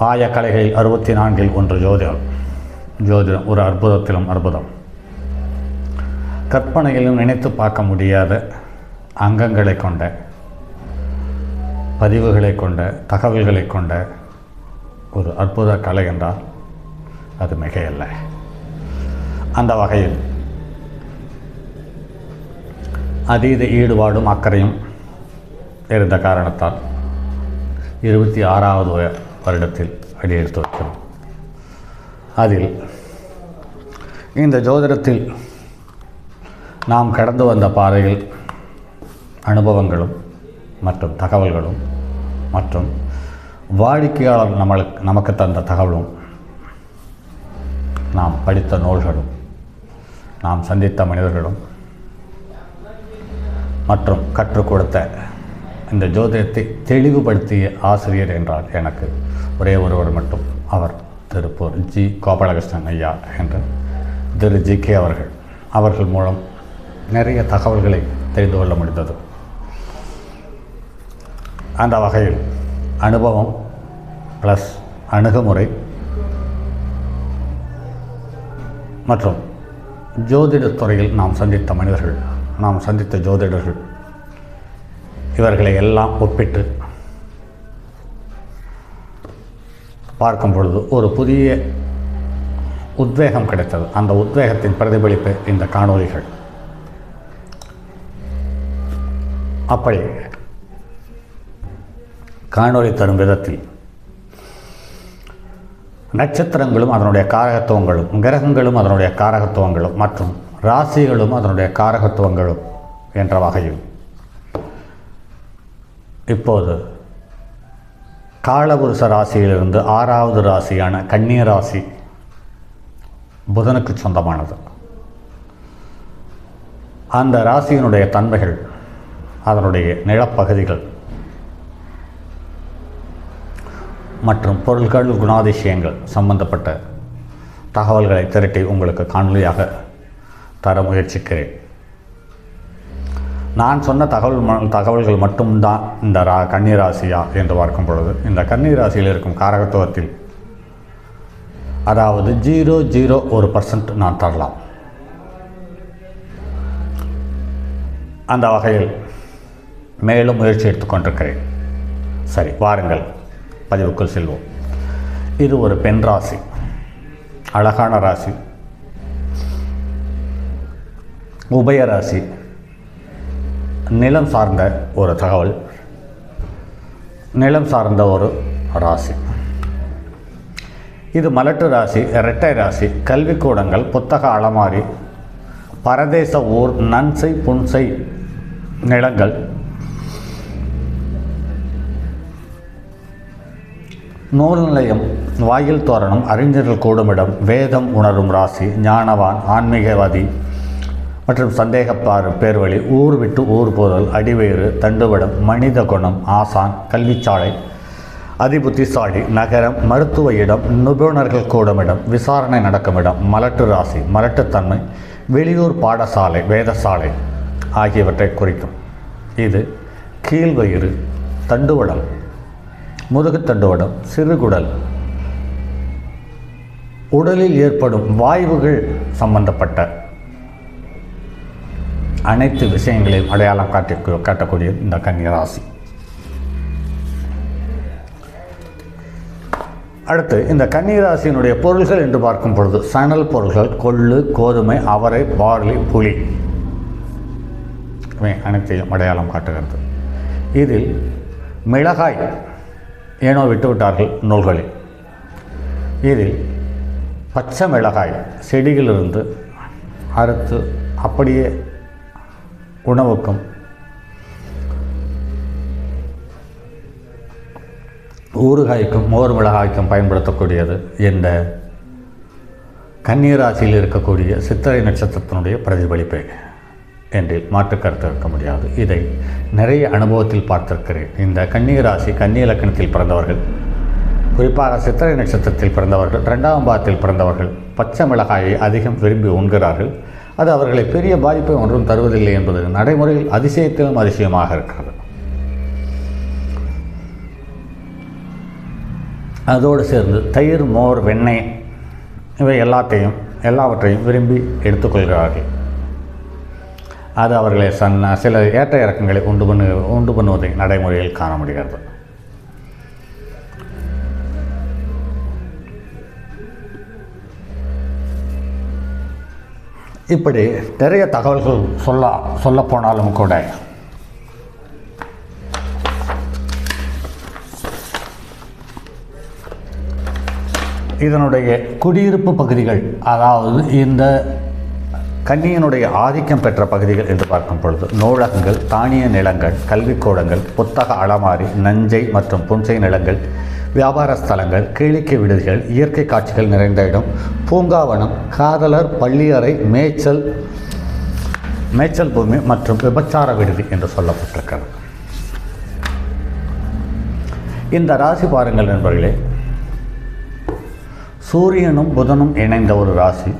ஆய கலைகளில் அறுபத்தி நான்கில் ஒன்று ஜோதிடம். ஜோதிடம் ஒரு அற்புதத்திலும் அற்புதம். கற்பனையிலும் நினைத்து பார்க்க முடியாத அங்கங்களை கொண்ட பதிவுகளை கொண்ட தகவல்களை கொண்ட ஒரு அற்புத கலை என்றால் அது மிகையல்ல. அந்த வகையில் அதீத ஈடுபாடும் அக்கறையும் இருந்த காரணத்தால் இருபத்தி ஆறாவது வ- வருடத்தில் அடியெடுத்து வைக்கிறோம் அதில் இந்த ஜோதிடத்தில் நாம் கடந்து வந்த பாதையில் அனுபவங்களும் மற்றும் தகவல்களும் மற்றும் வாடிக்கையாளர் நம்மளுக்கு நமக்கு தந்த தகவலும் நாம் படித்த நூல்களும் நாம் சந்தித்த மனிதர்களும் மற்றும் கற்றுக் கொடுத்த இந்த ஜோதிடத்தை தெளிவுபடுத்திய ஆசிரியர் என்றால் எனக்கு ஒரே ஒருவர் மட்டும் அவர் திருப்பூர் ஜி கோபாலகிருஷ்ணன் ஐயா என்ற திரு ஜி கே அவர்கள். அவர்கள் மூலம் நிறைய தகவல்களை தெரிந்து கொள்ள முடிந்தது. அந்த வகையில் அனுபவம் ப்ளஸ் அணுகுமுறை மற்றும் ஜோதிடத் துறையில் நாம் சந்தித்த மனிதர்கள் நாம் சந்தித்த ஜோதிடர்கள் இவர்களை எல்லாம் ஒப்பிட்டு பார்க்கும் பொழுது ஒரு புதிய உத்வேகம் கிடைத்தது. அந்த உத்வேகத்தின் பிரதிபலிப்பு இந்த காணொளிகள். அப்படி காணொளி தரும் விதத்தில் நட்சத்திரங்களும் அதனுடைய காரகத்துவங்களும் கிரகங்களும் அதனுடைய காரகத்துவங்களும் மற்றும் ராசிகளும் அதனுடைய காரகத்துவங்களும் என்ற வகையில் இப்போது காலபுருஷ ராசியிலிருந்து ஆறாவது ராசியான கன்னிய ராசி புதனுக்கு சொந்தமானது. அந்த ராசியினுடைய தன்மைகள் அதனுடைய நிலப்பகுதிகள் மற்றும் பொருள்கள் குணாதிசயங்கள் சம்பந்தப்பட்ட தகவல்களை திரட்டி உங்களுக்கு காணொலியாக தர முயற்சிக்கிறேன். நான் சொன்ன தகவல் தகவல்கள் மட்டும்தான் இந்த ரா கன்னிராசியா என்று பார்க்கும் பொழுது இந்த கன்னிராசியில் இருக்கும் காரகத்துவத்தில் அதாவது ஜீரோ ஜீரோ ஒரு பர்சன்ட் நான் தரலாம். அந்த வகையில் மேலும் முயற்சி எடுத்துக்கொண்டிருக்கிறேன் சரி வாருங்கள். பதிவுக்குள் செல்வோம். இது ஒரு பெண் ராசி. அழகான ராசி. உபய ராசி. நிலம் சார்ந்த ஒரு தகவல் நிலம் சார்ந்த ஒரு ராசி. இது மலட்டு ராசி இரட்டை ராசி கல்விக்கூடங்கள் புத்தக அலமாரி பரதேச ஊர் நன்சை புன்சை நிலங்கள். நூல் நிலையம் வாயில் தோரணம் அறிஞர்கள் கூடுமிடம் வேதம் உணரும் ராசி ஞானவான் ஆன்மீகவாதி மற்றும் சந்தேகப்பார் பேர்வழி ஊர் விட்டு ஊர் போதல் அடிவேறு தண்டுவடம் மனித குணம் ஆசான் கல்விச்சாலை அதிபுத்திசாலி நகரம் மருத்துவ இடம் நிபுணர்கள் கூடமிடம் விசாரணை நடக்கும் இடம் மலட்டு ராசி மலட்டுத்தன்மை வெளியூர் பாடசாலை வேதசாலை ஆகியவற்றை குறிக்கும். இது கீழ்வயிறு தண்டுவடம் முதுகுத்தண்டுவடம் சிறுகுடல். உடலில் ஏற்படும் வாய்வுகள் சம்பந்தப்பட்ட அனைத்து விஷயங்களையும் அடையாளம் காட்டி காட்டக்கூடிய இந்த கன்னிராசி. அடுத்து இந்த கன்னிராசியினுடைய பொருள்கள் என்று பார்க்கும் பொழுது சணல் பொருள்கள் கொள்ளு கோதுமை அவரை பார்லி புளி இவை அனைத்தையும் அடையாளம் காட்டுகிறது. இதில் மிளகாய் ஏனோ விட்டுவிட்டார்கள் நூல்களில். இதில் பச்சை மிளகாய் செடியிலிருந்து அறுத்து அப்படியே உணவுக்கும் ஊறுகாய்க்கும் மோர் மிளகாய்க்கும் பயன்படுத்தக்கூடியது இந்த கன்னிராசியில் இருக்கக்கூடிய சித்திரை நட்சத்திரத்தினுடைய பிரதிபலிப்பு என்றில் மாற்று கருத்து இருக்க முடியாது. இதை நிறைய அனுபவத்தில் பார்த்திருக்கிறேன். இந்த கன்னிராசி கன்னி இலக்கணத்தில் பிறந்தவர்கள் குறிப்பாக சித்திரை நட்சத்திரத்தில் பிறந்தவர்கள் ரெண்டாம் பாதத்தில் பிறந்தவர்கள் பச்சை மிளகாயை அதிகம் விரும்பி உண்கிறார்கள். அது அவர்களை பெரிய பாதிப்பை ஒன்றும் தருவதில்லை என்பது நடைமுறையில் அதிசயத்திலும் அதிசயமாக இருக்கிறது. அதோடு சேர்ந்து தயிர் மோர் வெண்ணெய் இவை எல்லாத்தையும் எல்லாவற்றையும் விரும்பி எடுத்துக்கொள்கிறார்கள் அது அவர்களை சன்ன சில ஏற்ற இறக்கங்களை உண்டு பண்ணு உண்டு பண்ணுவதை நடைமுறையில் காண முடிகிறது. இப்படி நிறைய தகவல்கள் சொல்ல சொல்ல போனாலும் கூட. இதனுடைய குடியிருப்பு பகுதிகள் அதாவது இந்த கன்னியனுடைய ஆதிக்கம் பெற்ற பகுதிகள் என்று பார்க்கும் பொழுது நூலகங்கள் தானிய நிலங்கள் கல்விக்கூடங்கள் புத்தக அலமாரி நஞ்சை மற்றும் புன்சை நிலங்கள் வியாபார ஸ்தலங்கள் கேளிக்கை விடுதிகள் இயற்கை காட்சிகள் நிறைந்த இடம். பூங்காவனம் காதலர் பள்ளியறை மேய்ச்சல் மேய்ச்சல் பூமி மற்றும் விபச்சார விடுதி என்று சொல்லப்பட்டிருக்கிறது. இந்த ராசி பாருங்கள் நண்பர்களே சூரியனும் புதனும் இணைந்த ஒரு ராசி.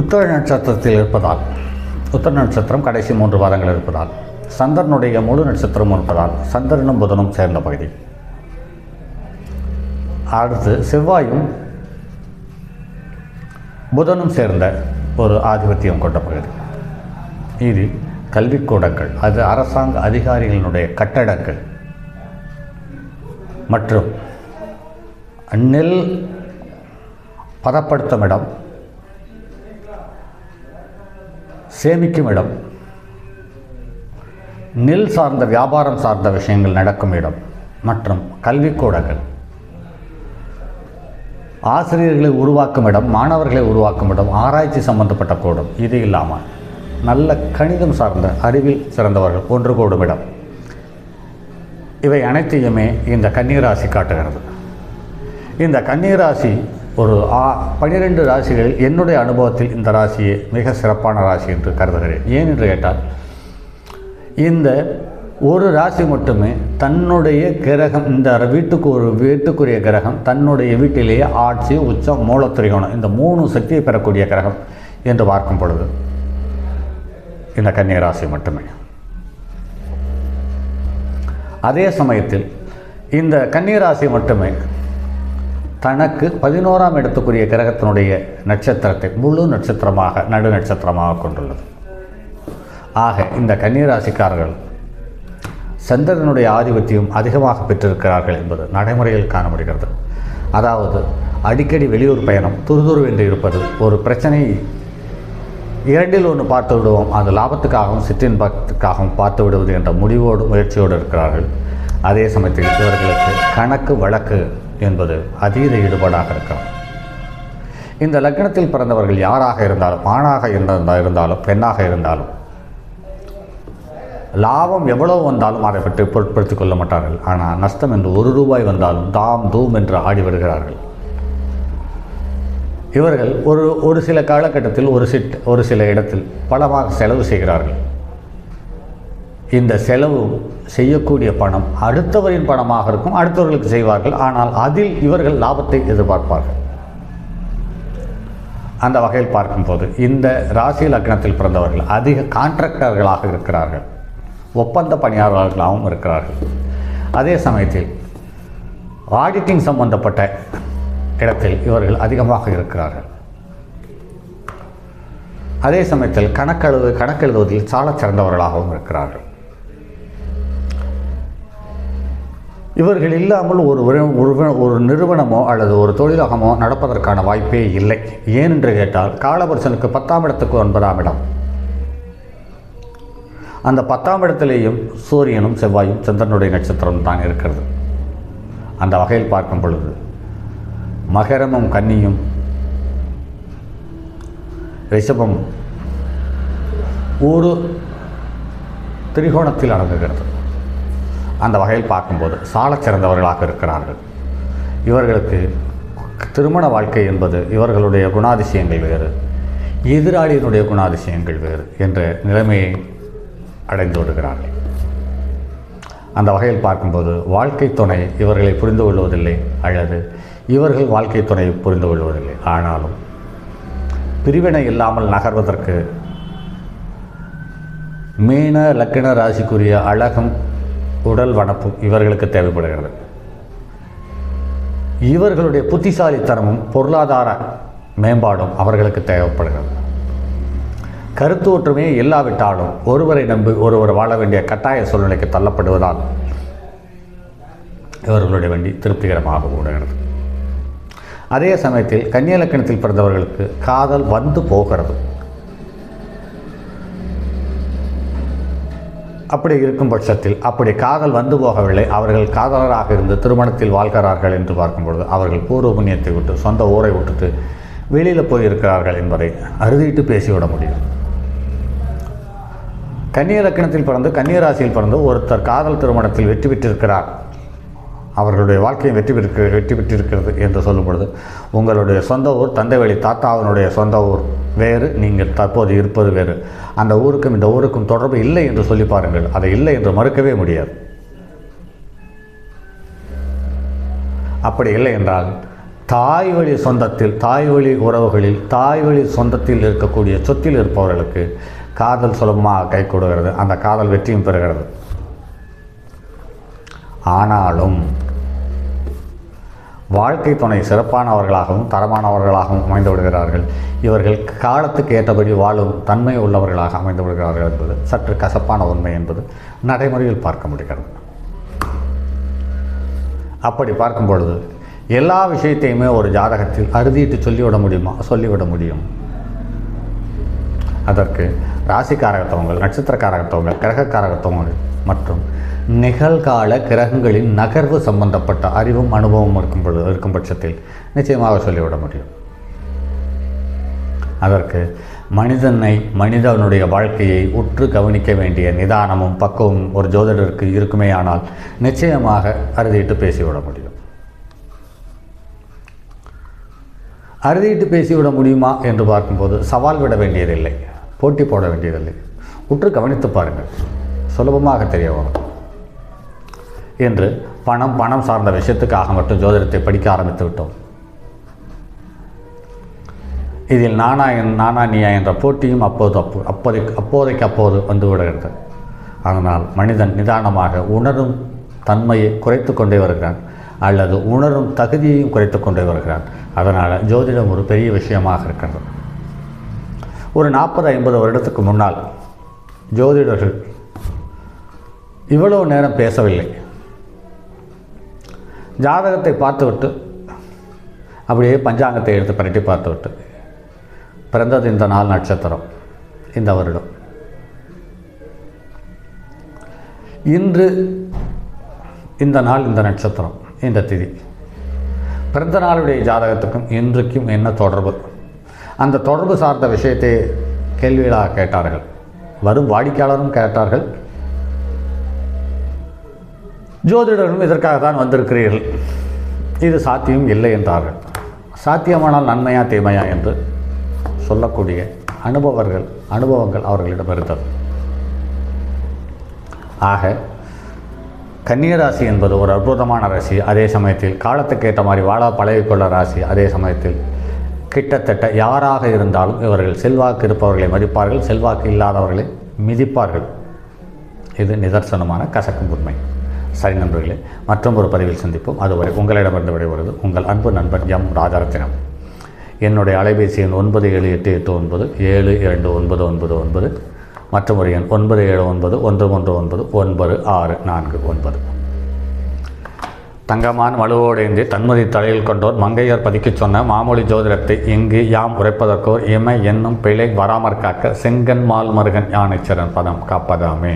உத்தர நட்சத்திரத்தில் இருப்பதால் உத்தர நட்சத்திரம் கடைசி மூன்று வாரங்கள் இருப்பதால் சந்திரனுடைய முழு நட்சத்திரம் இருப்பதால் சந்திரனும் புதனும் சேர்ந்த பகுதி. அடுத்து செவ்வாயும் புதனும் சேர்ந்த ஒரு ஆதிபத்தியம் கொண்ட பகுதி. இது கல்விக்கூடங்கள் அது அரசாங்க அதிகாரிகளினுடைய கட்டடங்கள் மற்றும் நெல் பதப்படுத்தும் இடம் சேமிக்கும் இடம் நெல் சார்ந்த வியாபாரம் சார்ந்த விஷயங்கள் நடக்கும் இடம். மற்றும் கல்விக்கூடங்கள். ஆசிரியர்களை உருவாக்கும் இடம் மாணவர்களை உருவாக்கும் இடம் ஆராய்ச்சி சம்பந்தப்பட்ட கூடம். இது இல்லாமல் நல்ல கணிதம் சார்ந்த அறிவில் சிறந்தவர்கள் ஒன்று கூடும் இடம். இவை அனைத்தையுமே இந்த கன்னிராசி காட்டுகிறது. இந்த கன்னிராசி ஒரு ஆ பனிரெண்டு ராசிகளில் என்னுடைய அனுபவத்தில் இந்த ராசியே மிக சிறப்பான ராசி என்று கருதுகிறேன். ஏன் என்று கேட்டால் இந்த ஒரு ராசி மட்டுமே தன்னுடைய கிரகம் இந்த வீட்டுக்கு ஒரு வீட்டுக்குரிய கிரகம் தன்னுடைய வீட்டிலேயே ஆட்சி உச்சம் மூலத்திரிகோணம் இந்த மூணு சக்தியை பெறக்கூடிய கிரகம் என்று பார்க்கும் பொழுது இந்த கன்னிராசி மட்டுமே. அதே சமயத்தில் இந்த கன்னிராசி மட்டுமே தனக்கு பதினோராம் இடத்துக்குரிய கிரகத்தினுடைய நட்சத்திரத்தை முழு நட்சத்திரமாக நடு நட்சத்திரமாக கொண்டுள்ளது. ஆக இந்த கன்னிராசிக்காரர்கள் சந்திரனுடைய ஆதிபத்தியம் அதிகமாக பெற்றிருக்கிறார்கள் என்பது நடைமுறையில் காண முடிகிறது அதாவது அடிக்கடி வெளியூர் பயணம் துருதுருவென்று இருப்பது ஒரு பிரச்சனை. இரண்டில் ஒன்று பார்த்து விடுவோம். அது லாபத்துக்காகவும் சிற்றின்பத்துக்காகவும் பார்த்து விடுவது என்ற முடிவோடு முயற்சியோடு இருக்கிறார்கள். அதே சமயத்தில் இவர்களுக்கு கணக்கு வழக்கு என்பது அதீத ஈடுபாடாக இருக்கிறது இந்த லக்னத்தில் பிறந்தவர்கள் யாராக இருந்தாலும் ஆணாக இருந்தால் இருந்தாலும் பெண்ணாக இருந்தாலும் லாபம் எவ்வளவு வந்தாலும் அதை பற்றி பொருட்படுத்திக் கொள்ள மாட்டார்கள். ஆனால் நஷ்டம் என்று ஒரு ரூபாய் வந்தாலும் தாம் தூம் என்று ஆடி வருகிறார்கள். இவர்கள் ஒரு ஒரு சில காலகட்டத்தில் ஒரு சிட் ஒரு சில இடத்தில் பலமாக செலவு செய்கிறார்கள். இந்த செலவு செய்யக்கூடிய பணம் அடுத்தவரின் பணமாக இருக்கும் அடுத்தவர்களுக்கு செய்வார்கள். ஆனால் அதில் இவர்கள் லாபத்தை எதிர்பார்ப்பார்கள். அந்த வகையில் பார்க்கும்போது இந்த ராசி லக்னத்தில் பிறந்தவர்கள் அதிக கான்ட்ராக்டர்களாக இருக்கிறார்கள். ஒப்பந்த பணியாளர்களாகவும் இருக்கிறார்கள். அதே சமயத்தில் ஆடிட்டிங் சம்பந்தப்பட்ட இடத்தில் இவர்கள் அதிகமாக இருக்கிறார்கள். அதே சமயத்தில் கணக்கெழுது கணக்கெழுதுவதில் சாலச் சிறந்தவர்களாகவும் இருக்கிறார்கள். இவர்கள் இல்லாமல் ஒரு ஒரு- ஒரு- நிறுவனமோ அல்லது ஒரு தொழிலகமோ நடப்பதற்கான வாய்ப்பே இல்லை. ஏனென்று கேட்டால் காலபுருஷனுக்கு பத்தாம் இடத்துக்கு ஒன்பதாம் இடம். அந்த பத்தாம் இடத்திலேயும் சூரியனும் செவ்வாயும் சந்திரனுடைய நட்சத்திரம் தான் இருக்கிறது. அந்த வகையில் பார்க்கும் பொழுது மகரமும் கன்னியும் ரிஷபம் ஒரு திரிகோணத்தில் அடங்குகிறது. அந்த வகையில் பார்க்கும்போது சாலச் சிறந்தவர்களாக இருக்கிறார்கள். இவர்களுக்கு திருமண வாழ்க்கை என்பது இவர்களுடைய குணாதிசயங்கள் வேறு எதிராளியினுடைய குணாதிசயங்கள் வேறு என்ற நிலைமையை அடைந்து விடுகிறார்கள் அந்த வகையில் பார்க்கும்போது வாழ்க்கை துணை இவர்களை புரிந்து கொள்வதில்லை அல்லது இவர்கள் வாழ்க்கை துணையை புரிந்து கொள்வதில்லை. ஆனாலும் பிரிவினை இல்லாமல் நகர்வதற்கு மீன லக்கின ராசிக்குரிய அழகும் உடல் வனப்பும் இவர்களுக்கு தேவைப்படுகிறது. இவர்களுடைய புத்திசாலித்தனமும் பொருளாதார மேம்பாடும் அவர்களுக்கு தேவைப்படுகிறது. கருத்து ஒற்றுமையை இல்லாவிட்டாலும் ஒருவரை நம்பி ஒருவர் வாழ வேண்டிய கட்டாய சூழ்நிலைக்கு தள்ளப்படுவதால் இவர்களுடைய வண்டி திருப்திகரமாக ஓடுகிறது அதே சமயத்தில் கன்னியலக்கணத்தில் பிறந்தவர்களுக்கு காதல் வந்து போகிறது. அப்படி இருக்கும் பட்சத்தில் அப்படி காதல் வந்து போகவில்லை. அவர்கள் காதலராக இருந்து திருமணத்தில் வாழ்கிறார்கள் என்று பார்க்கும்பொழுது அவர்கள் பூர்வ புண்ணியத்தை விட்டு சொந்த ஊரை விட்டுட்டு வெளியில் போயிருக்கிறார்கள் என்பதை அறுதிட்டு பேசிவிட முடியும். கன்னிய லக்கணத்தில் பிறந்து கன்னியராசியில் பிறந்து ஒருத்தர் காதல் திருமணத்தில் வெற்றி பெற்றிருக்கிறார். அவர்களுடைய வாழ்க்கையை வெற்றி பெற்று வெற்றி பெற்றிருக்கிறது என்று சொல்லும் பொழுது உங்களுடைய சொந்த ஊர் தந்தை வழி தாத்தாவினுடைய சொந்த ஊர். வேறு நீங்கள் தற்போது இருப்பது வேறு. அந்த ஊருக்கும் இந்த ஊருக்கும் தொடர்பு இல்லை என்று சொல்லி பாருங்கள். அதை இல்லை என்று மறுக்கவே முடியாது. அப்படி இல்லை என்றால் தாய் வழி சொந்தத்தில் தாய் வழி உறவுகளில் தாய் வழி சொந்தத்தில் இருக்கக்கூடிய சொத்தில் இருப்பவர்களுக்கு காதல் சுலபமாக கை கொடுகிறது அந்த காதல் வெற்றியும் பெறுகிறது. ஆனாலும் வாழ்க்கை துணை சிறப்பானவர்களாகவும் தரமானவர்களாகவும் அமைந்து விடுகிறார்கள். இவர்கள் காலத்துக்கு ஏற்றபடி வாழும் தன்மை உள்ளவர்களாக அமைந்து விடுகிறார்கள் என்பது சற்று கசப்பான உண்மை என்பது நடைமுறையில் பார்க்க முடிகிறது. அப்படி பார்க்கும் பொழுது எல்லா விஷயத்தையுமே ஒரு ஜாதகத்தில் அறுதிட்டு சொல்லிவிட முடியுமா? சொல்லிவிட முடியும். அதற்கு ராசிக்காரகத்துவங்கள் நட்சத்திரக்காரகத்துவங்கள் கிரகக்காரகத்துவங்கள் மற்றும் நிகழ்கால கிரகங்களின் நகர்வு சம்பந்தப்பட்ட அறிவும் அனுபவம் இருக்கும் பொழுது இருக்கும் பட்சத்தில் நிச்சயமாக சொல்லிவிட முடியும். அதற்கு மனிதனை மனிதனுடைய வாழ்க்கையை உற்று கவனிக்க வேண்டிய நிதானமும் பக்குவமும் ஒரு ஜோதிடருக்கு இருக்குமே ஆனால் நிச்சயமாக அறுதிட்டு பேசிவிட முடியும். அறுதிட்டு பேசிவிட முடியுமா என்று பார்க்கும்போது சவால் விட வேண்டியதில்லை. போட்டி போட வேண்டியதில்லை. உற்று கவனித்து பாருங்கள். சுலபமாக தெரிய வரும். என்று பணம் பணம் சார்ந்த விஷயத்துக்காக மட்டும் ஜோதிடத்தை படிக்க ஆரம்பித்து விட்டோம். இதில் நானா என் நானா நீயா என்ற போட்டியும் அப்போது அப்போ அப்போதைக்கு அப்போதைக்கு அப்போது வந்து விடுகிறது. அதனால் மனிதன் நிதானமாக உணரும் தன்மையை குறைத்து கொண்டே வருகிறான். அல்லது உணரும் தகுதியையும் குறைத்து கொண்டே வருகிறான். அதனால் ஜோதிடம் ஒரு பெரிய விஷயமாக இருக்கிறது. ஒரு நாற்பது ஐம்பது வருடத்துக்கு முன்னால் ஜோதிடர்கள் இவ்வளவு நேரம் பேசவில்லை. ஜாதகத்தை பார்த்துவிட்டு அப்படியே பஞ்சாங்கத்தை எடுத்து பரட்டி பார்த்துவிட்டு பிறந்தது இந்த நாள் நட்சத்திரம் இந்த வருடம். இன்று இந்த நாள் இந்த நட்சத்திரம் இந்த திதி. பிறந்த நாளுடைய ஜாதகத்துக்கும் இன்றைக்கும் என்ன தொடர்பு? அந்த தொடர்பு சார்ந்த விஷயத்தை கேள்விகளாக கேட்டார்கள். வரும் வாடிக்கையாளரும் கேட்டார்கள். ஜோதிடர்களும் இதற்காக தான் வந்திருக்கிறீர்கள். இது சாத்தியம் இல்லை என்றார்கள். சாத்தியமானால் நன்மையா தீமையா என்று சொல்லக்கூடிய அனுபவர்கள் அனுபவங்கள் அவர்களிடம் இருந்தது. ஆக கன்னியராசி என்பது ஒரு அற்புதமான ராசி. அதே சமயத்தில் காலத்துக்கு ஏற்ற மாதிரி வாழ பழகிக்கொள்ள ராசி. அதே சமயத்தில் கிட்டத்தட்ட யாராக இருந்தாலும் இவர்கள் செல்வாக்கு இருப்பவர்களை மதிப்பார்கள் செல்வாக்கு இல்லாதவர்களை மிதிப்பார்கள். இது நிதர்சனமான கசக்கும் உண்மை. சரி நண்பர்களே மற்றும் ஒரு பதிவில் சந்திப்போம். அதுவரை உங்களிடமிருந்து விடைபெறுவது உங்கள் அன்பு நண்பன் எம். ராஜரத்தினம். என்னுடைய அலைபேசி எண் ஒன்பது ஏழு எட்டு எட்டு ஒன்பது ஏழு இரண்டு ஒன்பது ஒன்பது ஒன்பது மற்றும் ஒரு எண் ஒன்பது ஏழு ஒன்பது ஒன்று ஒன்று ஒன்பது ஒன்பது ஆறு நான்கு ஒன்பது. தங்கமான் வலுவோடைந்து தன்மதி தலையில் கொண்டோர் மங்கையர் பதிக்கச் சொன்ன மாமொழி ஜோதிடத்தை இங்கு யாம் உரைப்பதற்கோர் இமை என்னும் பிழை வராமற் காக்க செங்கன்மால் மருகன் யானைச்சரன் பதம் காப்பதாமே.